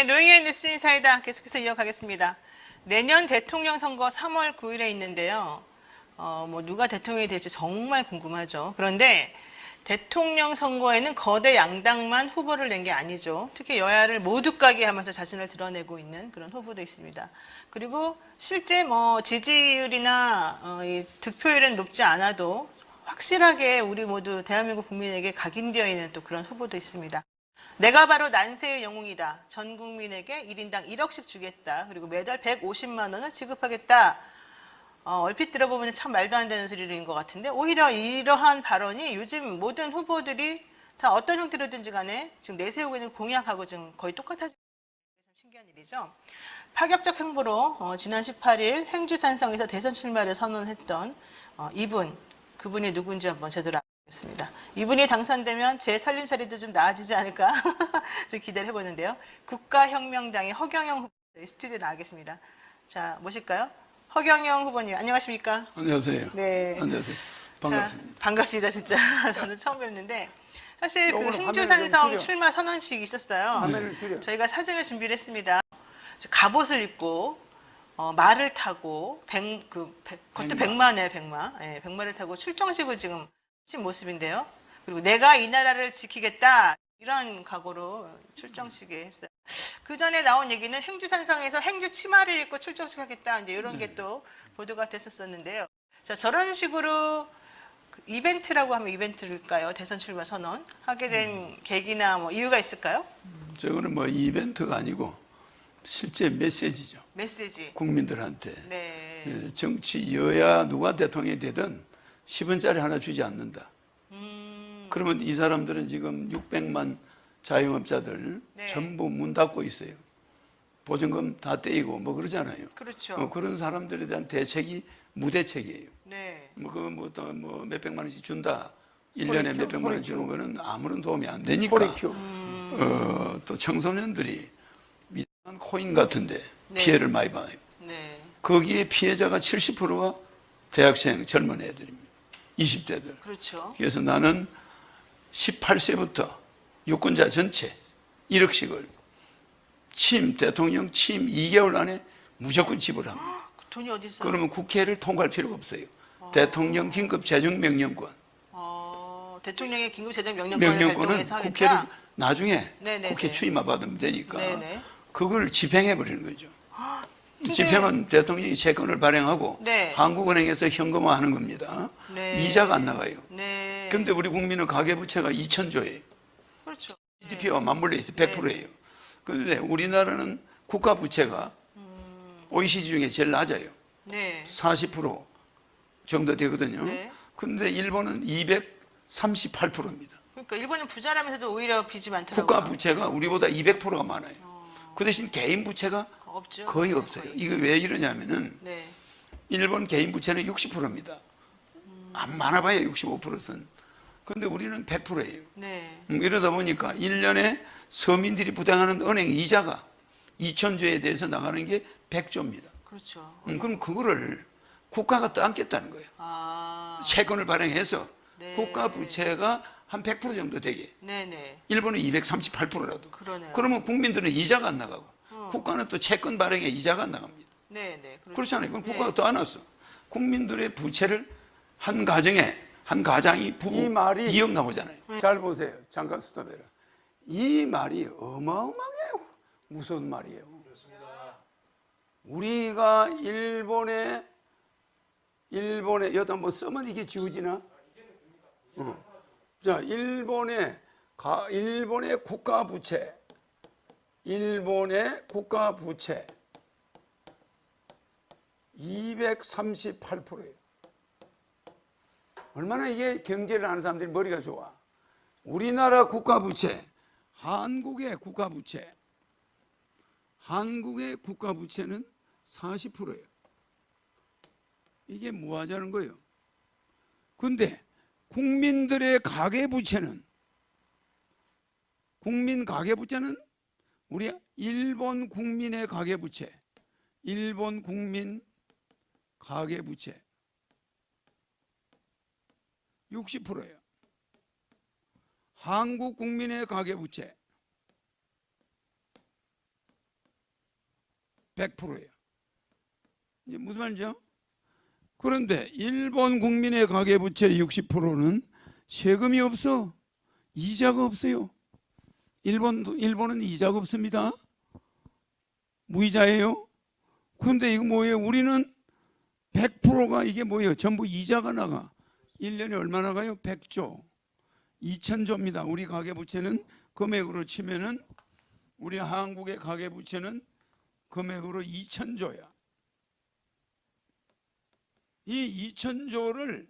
네, 노영의 뉴스 인사이다 계속해서 이어가겠습니다. 내년 대통령 선거 3월 9일에 있는데요. 어, 뭐 누가 대통령이 될지 정말 궁금하죠. 그런데 대통령 선거에는 거대 양당만 후보를 낸 게 아니죠. 특히 여야를 모두 까게 하면서 자신을 드러내고 있는 그런 후보도 있습니다. 그리고 실제 뭐 지지율이나 어, 이 득표율은 높지 않아도 확실하게 우리 모두 대한민국 국민에게 각인되어 있는 또 그런 후보도 있습니다. 내가 바로 난세의 영웅이다. 전 국민에게 1인당 1억씩 주겠다. 그리고 매달 150만 원을 지급하겠다. 어, 얼핏 들어보면 참 말도 안 되는 소리인 것 같은데 오히려 이러한 발언이 요즘 모든 후보들이 다 어떤 형태로든지 간에 지금 내세우고 있는 공약하고 지금 거의 똑같아지고 참 신기한 일이죠. 파격적 행보로 어, 지난 18일 행주산성에서 대선 출마를 선언했던 어, 이분, 그분이 누군지 한번 제대로 알겠습니다. 이분이 당선되면 제 살림살이도 좀 나아지지 않을까 좀 기대를 해보는데요. 국가혁명당의 허경영 후보 저희 스튜디오에 나가겠습니다. 자 모실까요? 허경영 후보님 안녕하십니까? 안녕하세요. 네. 안녕하세요. 반갑습니다. 자, 반갑습니다, 진짜. 저는 처음 뵙는데 사실 그 행주산성. 출마 선언식이 있었어요. 줄여. 저희가 사진을 준비를 했습니다. 저 갑옷을 입고 어, 말을 타고 백, 그, 백, 그것도 백마. 백마네, 백마. 예, 백마를 타고 출정식을 지금 하신 모습인데요. 그리고 내가 이 나라를 지키겠다. 이런 각오로 출정식에 했어요. 그 전에 나온 얘기는 행주산성에서 행주 치마를 입고 출정식 하겠다. 이제 이런 네. 게또 보도가 됐었었는데요. 자, 저런 식으로 그 이벤트라고 하면 이벤트일까요? 대선 출마 선언 하게 된 음. 계기나 뭐 이유가 있을까요? 저거는 뭐 이벤트가 아니고 실제 메시지죠. 메시지. 국민들한테 네. 예, 정치 여야 누가 대통령이 되든 10원짜리 하나 주지 않는다. 음, 그러면 이 사람들은 지금 600만 자영업자들 네. 전부 문 닫고 있어요. 보증금 다 떼이고 뭐 그러잖아요. 그렇죠. 어, 그런 사람들에 대한 대책이 무대책이에요. 네. 뭐 그거 뭐또뭐 몇백만 원씩 준다. 1년에 몇백만 원 주는 거는 아무런 도움이 안 되니까. 어, 또 청소년들이 미안 코인 같은데 네. 피해를 많이 봐요. 네. 거기에 피해자가 70%가 대학생 젊은 애들입니다. 20대들. 그렇죠. 그래서 나는 18세부터 유권자 전체 1억씩을 취임 대통령 취임 2개월 안에 무조건 지불합니다. 그 돈이 어디 있어요? 그러면 국회를 통과할 필요가 없어요. 대통령 긴급 재정 명령권, 어, 대통령의 긴급 재정 명령권을 명령권은 발동해서 하겠다. 국회를 나중에 네네네. 국회 출입만 받으면 되니까 네네. 그걸 집행해 버리는 거죠. 근데- 집행은 대통령이 채권을 발행하고 네. 한국은행에서 현금화하는 겁니다. 네. 이자가 안 나가요. 네. 그런데 우리 국민은 가계부채가 2천조예요. 그렇죠. GDP와 맞물려 있어 100%예요. 그런데 우리나라는 국가 부채가 음. OECD 중에 제일 낮아요. 네. 40% 정도 되거든요. 네. 그런데 일본은 238%입니다. 그러니까 일본은 부자라면서도 오히려 빚이 많더라고요. 국가 부채가 우리보다 200%가 많아요. 그 대신 개인 부채가 없죠. 거의 없어요. 이게 왜 이러냐면은 네. 일본 개인 부채는 60%입니다. 안 많아봐야 65%선. 그런데 우리는 100%예요. 네. 음, 이러다 보니까 1년에 서민들이 부담하는 은행 이자가 2천조에 대해서 나가는 게 100조입니다. 그렇죠. 음, 그럼 그거를 국가가 떠안겠다는 거예요. 아. 채권을 발행해서 네. 국가 부채가 한 100% 정도 되게. 네네. 일본은 238%라도. 그러네요. 그러면 국민들은 이자가 안 나가고 국가는 또 채권 발행에 이자가 안 나갑니다. 네 네. 그렇죠. 그렇잖아요. 그럼 네. 국가가 또안 왔어. 국민들의 부채를 한 가정에 한 가장이 부부 이 말이- 2억 나오잖아요. 잘 보세요. 잠깐 스톱해라. 이 말이 어마어마하게 무서운 말이에요. 우리가 일본에 일본에 여기다 뭐 쓰면 이게 지워지나? 어. 자, 일본의 가, 일본의 국가 부채, 일본의 국가 부채 238%예요. 얼마나 이게 경제를 아는 사람들이 머리가 좋아. 우리나라 국가 부채, 한국의 국가 부채 한국의 국가 부채는 40%예요. 이게 뭐 하자는 거예요? 근데 국민들의 가계 부채는 국민 가계 부채는 우리 일본 국민의 가계 부채, 일본 국민 가계 부채 60%예요. 한국 국민의 가계 부채 100%예요. 이제 무슨 말이죠? 그런데 일본 국민의 가계 부채 60%는 세금이 없어. 이자가 없어요. 일본 일본은 이자가 없습니다. 무이자예요. 그런데 이거 뭐예요? 우리는 100%가 이게 뭐예요? 전부 이자가 나가. 1년에 얼마 나 가요? 100조. 2000조입니다. 우리 가계 부채는 금액으로 치면은 우리 한국의 가계 부채는 금액으로 2000조야. 이 2000조를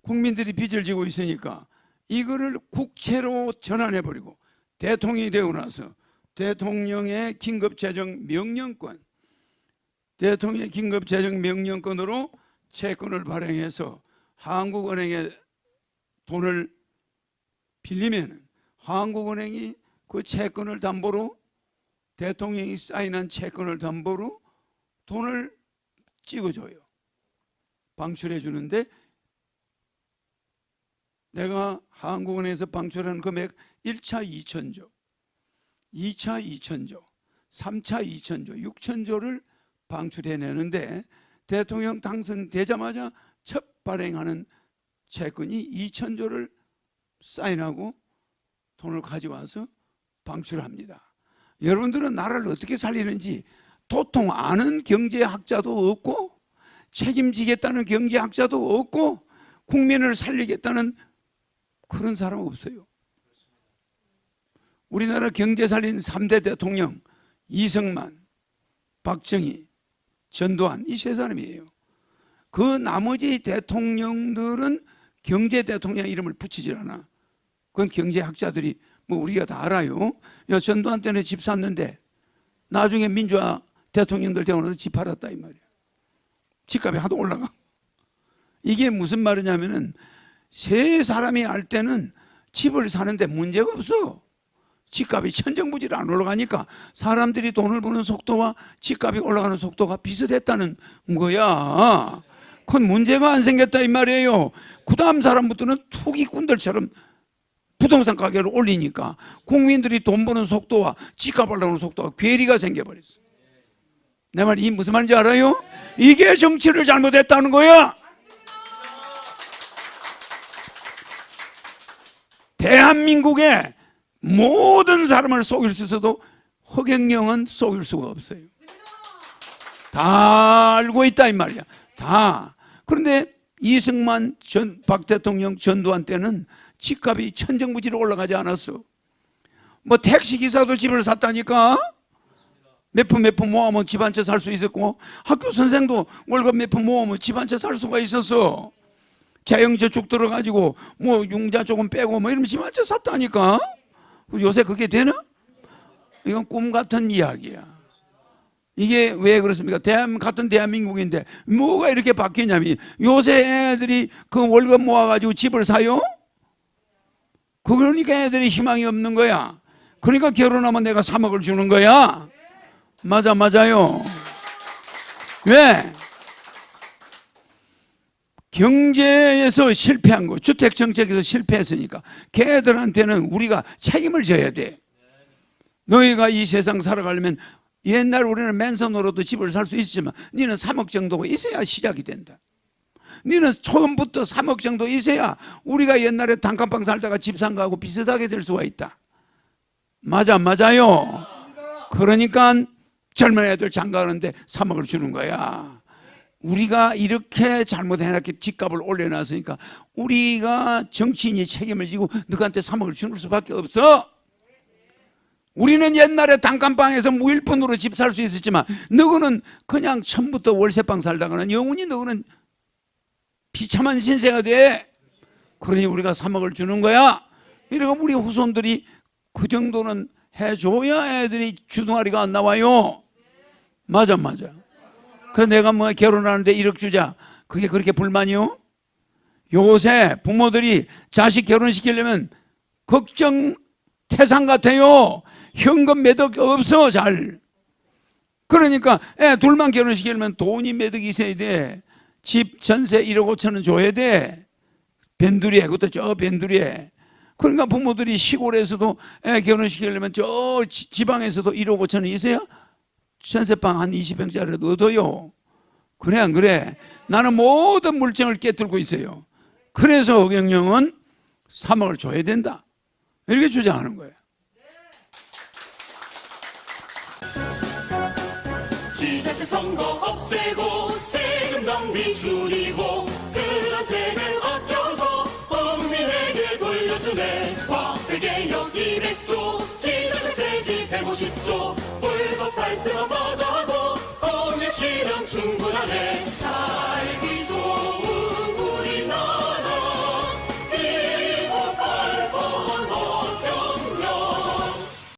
국민들이 빚을 지고 있으니까 이거를 국채로 전환해 버리고 대통령이 되고 나서 대통령의 긴급재정 명령권 대통령의 긴급재정 명령권으로 채권을 발행해서 한국은행에 돈을 빌리면 한국은행이 그 채권을 담보로 대통령이 사인한 채권을 담보로 돈을 찍어줘요. 방출해 주는데 내가 한국은행에서 방출한 금액 1차 2천조, 2차 2천조, 3차 2천조, 6천조를 방출해내는데 대통령 당선되자마자 첫 발행하는 채권이 2천조를 사인하고 돈을 가져와서 방출합니다. 여러분들은 나라를 어떻게 살리는지 도통 아는 경제학자도 없고 책임지겠다는 경제학자도 없고 국민을 살리겠다는 그런 사람 없어요. 우리나라 경제 살린 3대 대통령 이승만, 박정희, 전두환 이 세 사람이에요. 그 나머지 대통령들은 경제 대통령 이름을 붙이질 않아. 그건 경제학자들이 뭐 우리가 다 알아요. 야 전두환 때는 집 샀는데 나중에 민주화 대통령들 되고 나서 집 팔았다 이 말이야. 집값이 하도 올라가. 이게 무슨 말이냐면은 세 사람이 알 때는 집을 사는데 문제가 없어. 집값이 천정부지를 안 올라가니까 사람들이 돈을 버는 속도와 집값이 올라가는 속도가 비슷했다는 거야. 그건 문제가 안 생겼다 이 말이에요. 그 다음 사람부터는 투기꾼들처럼 부동산 가격을 올리니까 국민들이 돈 버는 속도와 집값 올라가는 속도가 괴리가 생겨버렸어. 내 말이 무슨 말인지 알아요? 이게 정치를 잘못했다는 거야. 대한민국의 모든 사람을 속일 수 있어도 허경영은 속일 수가 없어요. 다 알고 있다 이 말이야. 다. 그런데 이승만 전 박 대통령 전두환 때는 집값이 천정부지로 올라가지 않았어. 뭐 택시 기사도 집을 샀다니까. 몇 푼 몇 푼 모으면 집 한 채 살 수 있었고 학교 선생도 월급 몇 푼 모으면 집 한 채 살 수가 있었어. 자영저축 들어가지고 뭐 융자 조금 빼고 뭐 이러면 채 샀다니까. 요새 그게 되나? 이건 꿈 같은 이야기야. 이게 왜 그렇습니까? 대한 같은 대한민국인데 뭐가 이렇게 바뀌냐면 요새 애들이 그 월급 모아가지고 집을 사요. 그러니까 애들이 희망이 없는 거야. 그러니까 결혼하면 내가 3억을 주는 거야. 맞아, 맞아요. 왜? 경제에서 실패한 거, 주택 정책에서 실패했으니까 걔들한테는 우리가 책임을 져야 돼. 너희가 이 세상 살아가려면 옛날 우리는 맨손으로도 집을 살 수 있었지만 너는 3억 정도가 있어야 시작이 된다. 너는 처음부터 3억 정도 있어야 우리가 옛날에 단칸방 살다가 집 산 거하고 비슷하게 될 수가 있다. 맞아, 맞아요. 그러니까 젊은 애들 장가가는데 3억을 주는 거야. 우리가 이렇게 잘못해놨게 집값을 올려놨으니까 우리가 정치인이 책임을 지고 너한테 3억을 주는 수밖에 없어. 우리는 옛날에 단칸방에서 무일푼으로 집 살 수 있었지만 너는 그냥 처음부터 월세방 살다가는 영원히 너는 비참한 신세가 돼. 그러니 우리가 3억을 주는 거야. 이러고 우리 후손들이 그 정도는 해줘야 애들이 주둥아리가 안 나와요. 맞아, 맞아. 그 내가 뭐 결혼하는데 1억 주자. 그게 그렇게 불만이요? 요새 부모들이 자식 결혼시키려면 걱정 태산 같아요. 현금 매덕 없어, 잘. 그러니까 애 둘만 결혼시키려면 돈이 매덕이 있어야 돼. 집 전세 1억 5천원 줘야 돼. 변두리에, 그것도 저 변두리에. 그러니까 부모들이 시골에서도 애 결혼시키려면 저 지- 지방에서도 1억 5천원 있어야 전세방 한 20평짜리라도 얻어요. 그래 안 그래? 나는 모든 물증을 깨뜨리고 있어요. 그래서 허경영은 사막을 줘야 된다. 이렇게 주장하는 거예요. 지자체 선거 없애고 세금 낭비 줄이고 그런 세금 아껴서 국민에게 돌려주네 화폐개혁 2 0 seu modo